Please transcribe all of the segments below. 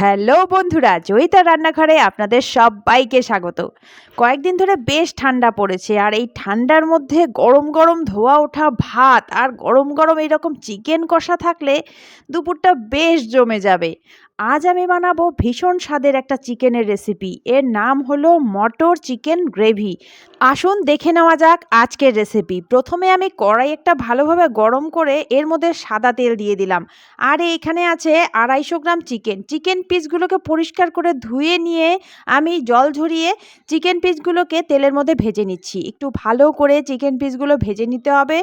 Hello বন্ধুরা, জয়িতা রান্নাঘরে আপনাদের সবাইকে স্বাগত। কয়েকদিন ধরে বেশ ঠান্ডা পড়েছে আর এই ঠান্ডার মধ্যে গরম গরম ধোয়া ওঠা ভাত আর গরম গরম এইরকম চিকেন কষা থাকলে দুপুরটা বেশ জমে যাবে। আজ আমি বানাবো ভীষণ স্বাদের একটা চিকেনের রেসিপি এর নাম হলো মটর চিকেন গ্রেভি। আসুন দেখে নেওয়া যাক আজকের রেসিপি প্রথমে আমি কড়াই একটা ভালোভাবে গরম করে এর মধ্যে সাদা তেল দিয়ে দিলাম। আর এখানে আছে আড়াইশো গ্রাম চিকেন। চিকেন পিসগুলোকে পরিষ্কার করে ধুয়ে নিয়ে আমি জল ঝরিয়ে চিকেন পিসগুলোকে তেলের মধ্যে ভেজে নিচ্ছি। একটু ভালো করে চিকেন পিসগুলো ভেজে নিতে হবে।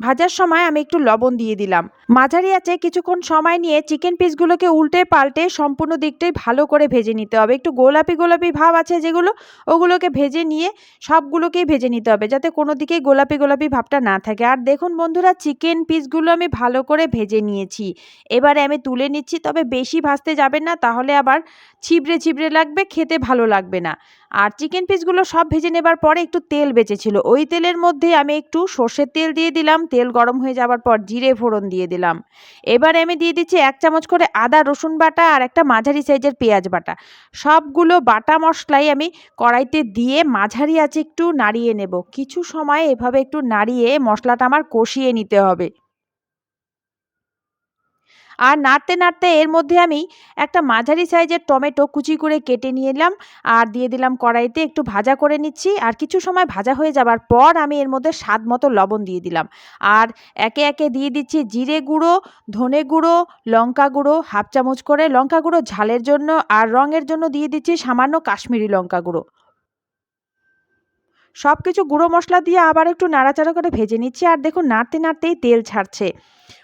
ভাজার সময় আমি একটু লবণ দিয়ে দিলাম। মাঝারি আছে কিছুক্ষণ সময় নিয়ে চিকেন পিসগুলোকে উল্টে পাল্টে সম্পূর্ণ দিকটাই ভালো করে ভেজে নিতে হবে। একটু গোলাপি গোলাপি ভাব আছে যেগুলো, ওগুলোকে ভেজে নিয়ে সবগুলোকেই ভেজে নিতে হবে যাতে কোনো দিকেই গোলাপি গোলাপি ভাবটা না থাকে। আর দেখুন বন্ধুরা চিকেন পিসগুলো আমি ভালো করে ভেজে নিয়েছি। এবারে আমি তুলে নিচ্ছি, তবে বেশি ভাজতে যাবেন না, তাহলে আবার ছিবড়ে ছিবড়ে লাগবে, খেতে ভালো লাগবে না। আর চিকেন পিসগুলো সব ভেজে নেবার পরে একটু তেল বেঁচেছিল, ওই তেলের মধ্যে আমি একটু সর্ষের তেল দিয়ে দিলাম তেল গরম হয়ে যাওয়ার পর জিরে ফোড়ন দিয়ে দিলাম। এবারে আমি দিয়ে দিচ্ছি এক চামচ করে আদা, রসুন বাটা আর একটা মাঝারি সাইজের পেঁয়াজ বাটা। সবগুলো বাটা মশলাই আমি কড়াইতে দিয়ে মাঝারি আছে একটু নাড়িয়ে নেব। কিছু সময় এভাবে একটু নাড়িয়ে মশলাটা আমার কষিয়ে নিতে হবে। আর নাড়তে নাড়তে এর মধ্যে আমি একটা মাঝারি সাইজের টমেটো কুচি করে কেটে নিয়ে এলাম আর দিয়ে দিলাম কড়াইতে একটু ভাজা করে নিচ্ছি আর কিছু সময় ভাজা হয়ে যাবার পর আমি এর মধ্যে স্বাদ মতো লবণ দিয়ে দিলাম। আর একে একে দিয়ে দিচ্ছি জিরে গুঁড়ো, ধনে গুঁড়ো, লঙ্কা গুঁড়ো, হাফ চামচ করে লঙ্কা গুঁড়ো ঝালের জন্য আর রঙের জন্য দিয়ে দিচ্ছি সামান্য কাশ্মীরি লঙ্কা গুঁড়ো। সব কিছু গুঁড়ো মশলা দিয়ে আবার একটু নাড়াচাড়া করে ভেজে নিচ্ছি আর দেখুন নাড়তে, নাড়তেই তেল ছাড়ছে।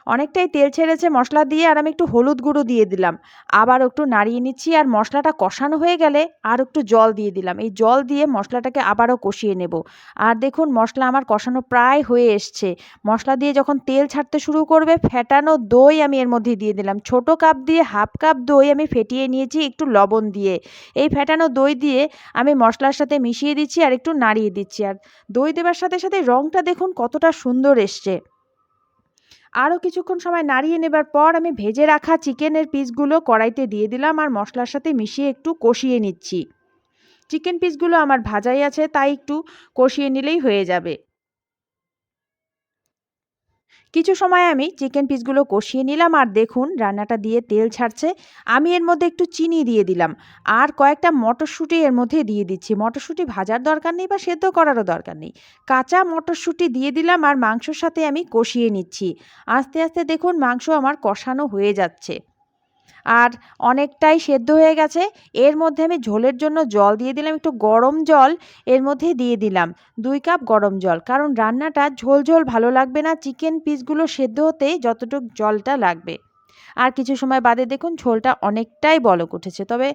অনেকটাই তেল ছেড়েছে মশলা দিয়ে আর আমি একটু হলুদ গুঁড়ো দিয়ে দিলাম। আবার একটু নাড়িয়ে নিচ্ছি আর মশলাটা কষানো হয়ে গেলে আর একটু জল দিয়ে দিলাম। এই জল দিয়ে মশলাটাকে আবারও কষিয়ে নেব। আর দেখুন, মশলা আমার কষানো প্রায় হয়ে এসছে। মশলা দিয়ে যখন তেল ছাড়তে শুরু করবে, ফেটানো দই আমি এর মধ্যে দিয়ে দিলাম। ছোট কাপ দিয়ে হাফ কাপ দই আমি ফেটিয়ে নিয়েছি একটু লবণ দিয়ে। এই ফেটানো দই দিয়ে আমি মশলার সাথে মিশিয়ে দিচ্ছি আর একটু নাড়িয়ে দিচ্ছি। আর দই দেবার সাথে সাথে রঙটা দেখুন কতটা সুন্দর এসছে। আরও কিছুক্ষণ সময় নাড়িয়ে নেবার পর আমি ভেজে রাখা চিকেনের পিসগুলো কড়াইতে দিয়ে দিলাম আর মশলার সাথে মিশিয়ে একটু কষিয়ে নিচ্ছি। চিকেন পিসগুলো আমার ভাজাই আছে, তাই একটু কষিয়ে নিলেই হয়ে যাবে। কিছু সময় আমি চিকেন পিসগুলো কষিয়ে নিলাম আর দেখুন রান্নাটা দিয়ে তেল ছাড়ছে। আমি এর মধ্যে একটু চিনি দিয়ে দিলাম। আর কয়েকটা মটরশুঁটি এর মধ্যে দিয়ে দিচ্ছি। মটরশুঁটি ভাজার দরকার নেই বা সেদ্ধ করারও দরকার নেই। কাঁচা মটরশুঁটি দিয়ে দিলাম আর মাংসর সাথে আমি কষিয়ে নিচ্ছি। আস্তে আস্তে দেখুন মাংস আমার কষানো হয়ে যাচ্ছে। আর অনেকটাই সেদ্ধ হয়ে গেছে। এর মধ্যে আমি ঝোলের জন্য জল দিয়ে দিলাম, একটু গরম জল এর মধ্যে দিয়ে দিলাম, দুই কাপ গরম জল। কারণ রান্নাটা ঝোল ঝোল ভালো লাগবে না, চিকেন পিসগুলো সেদ্ধ হতে যতটুকু জলটা লাগবে। আর কিছু সময় বাদে দেখুন ঝোলটা অনেকটাই বলক উঠেছে। তবে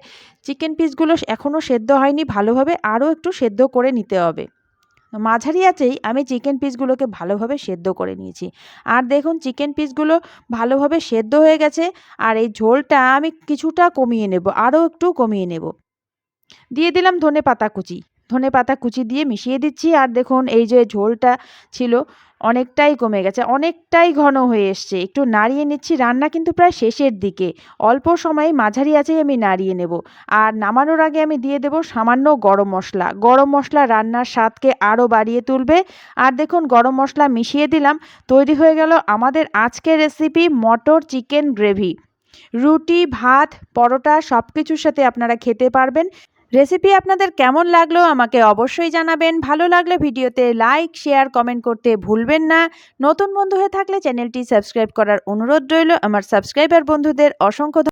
চিকেন পিসগুলো এখনও সেদ্ধ হয়নি, ভালোভাবে আরও একটু সেদ্ধ করে নিতে হবে। মাঝারি আছেই আমি চিকেন পিসগুলোকে ভালোভাবে সেদ্ধ করে নিয়েছি। আর দেখুন চিকেন পিসগুলো ভালোভাবে সেদ্ধ হয়ে গেছে, আর এই ঝোলটা আমি কিছুটা কমিয়ে নেব, আরও একটু কমিয়ে নেব। দিয়ে দিলাম ধনে পাতা কুচি। ধনে পাতা কুচি দিয়ে মিশিয়ে দিচ্ছি। আর দেখুন, এই যে ঝোলটা ছিল, অনেকটাই কমে গেছে, অনেকটাই ঘন হয়ে এসছে। একটু নাড়িয়ে নিচ্ছি রান্না কিন্তু প্রায় শেষের দিকে। অল্প সময় মাঝারি আছেই আমি নাড়িয়ে নেব। আর নামানোর আগে আমি দিয়ে দেব সামান্য গরম মশলা। গরম মশলা রান্নার স্বাদকে আরও বাড়িয়ে তুলবে। আর দেখুন, গরম মশলা মিশিয়ে দিলাম। তৈরি হয়ে গেল আমাদের আজকের রেসিপি মটর চিকেন গ্রেভি। রুটি, ভাত, পরোটা সব কিছুর সাথে আপনারা খেতে পারবেন। রেসিপি আপনাদের কেমন লাগল আমাকে অবশ্যই জানাবেন। ভালো লাগলে ভিডিওতে লাইক শেয়ার কমেন্ট করতে ভুলবেন না। নতুন বন্ধু হয়ে থাকলে চ্যানেলটি সাবস্ক্রাইব করার অনুরোধ রইল। আমার সাবস্ক্রাইবার বন্ধুদের অসংখ্য